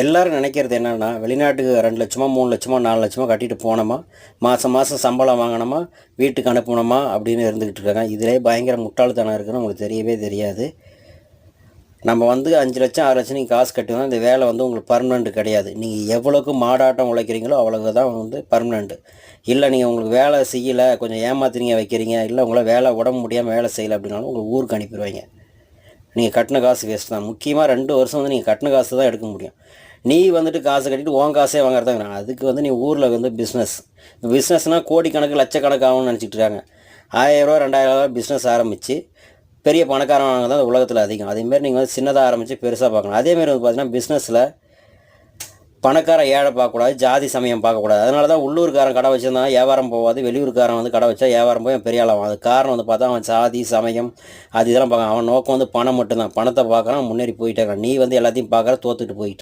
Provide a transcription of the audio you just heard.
எல்லாரும் நினைக்கிறது என்னென்னா வெளிநாட்டுக்கு ரெண்டு லட்சமாக மூணு லட்சமாக நாலு லட்சமாக கட்டிட்டு போனோமா? மாதம் மாதம் சம்பளம் வாங்கினோமா? வீட்டுக்கு அனுப்பணுமா அப்படின்னு இருந்துக்கிட்டு இருக்காங்க. இதிலே பயங்கர முட்டாள்தனம் இருக்குன்னு உங்களுக்கு தெரியவே தெரியாது. நம்ம வந்து அஞ்சு லட்சம் ஆறு லட்சம் நீங்கள் காசு கட்டுவோம் இந்த வேலை வந்து உங்களுக்கு பர்மனெண்ட் கிடையாது. நீங்கள் எவ்வளோக்கு மாடாட்டம் உழைக்கிறீங்களோ அவ்வளோக்கு தான் வந்து பர்மனெண்ட்டு இல்லை நீங்கள் உங்களுக்கு வேலை செய்யலை கொஞ்சம் ஏமாத்துறீங்க வைக்கிறீங்க. இல்லை உங்களை வேலை உடம்பு முடியாமல் வேலை செய்யலை அப்படின்னாலும் உங்களுக்கு ஊருக்கு அனுப்பிடுவாங்க. நீங்கள் கட்டின காசு வேஸ்ட் தான். முக்கியமாக ரெண்டு வருஷம் வந்து நீங்கள் கட்டின காசு தான் எடுக்க முடியும். நீ வந்துட்டு காசு கட்டிட்டு உன் காசே வாங்குறதாங்க அதுக்கு வந்து நீ ஊரில் வந்து பிஸ்னஸ் பிஸ்னஸ்னால் கோடிக்கணக்கு லட்சக்கணக்கு ஆகும்னு நினச்சிட்டு இருக்காங்க. ஆயிரரூவா ரெண்டாயிரரூவா பிஸ்னஸ் ஆரம்பித்து பெரிய பணக்காரங்க தான் உலகத்தில் அதிகம். அதேமாரி நீங்கள் வந்து சின்னதாக ஆரம்பித்து பெருசாக பார்க்கணும் அதேமாரி வந்து பார்த்தீங்கன்னா பிஸ்னஸில் பணக்கார ஏழை பார்க்கக்கூடாது ஜாதி சமயம் பார்க்கக்கூடாது. அதனால தான் உள்ளூர்காரன் கடை வச்சிருந்தான் வியாபாரம் போகாது வெளியூர்காரன் வந்து கடை வச்சா வியாபாரம் போய் பெரிய ஆளாகும் அது காரணம் வந்து பார்த்தா அவன் ஜாதி சமயம் அது இதெல்லாம் பார்க்க அவன் நோக்கம் வந்து பணம் மட்டும்தான். பணத்தை பார்க்குறான் முன்னேறி போயிட்டே இருக்கான். நீ வந்து எல்லாத்தையும் பார்க்குற தோத்துட்டு போயிட்டு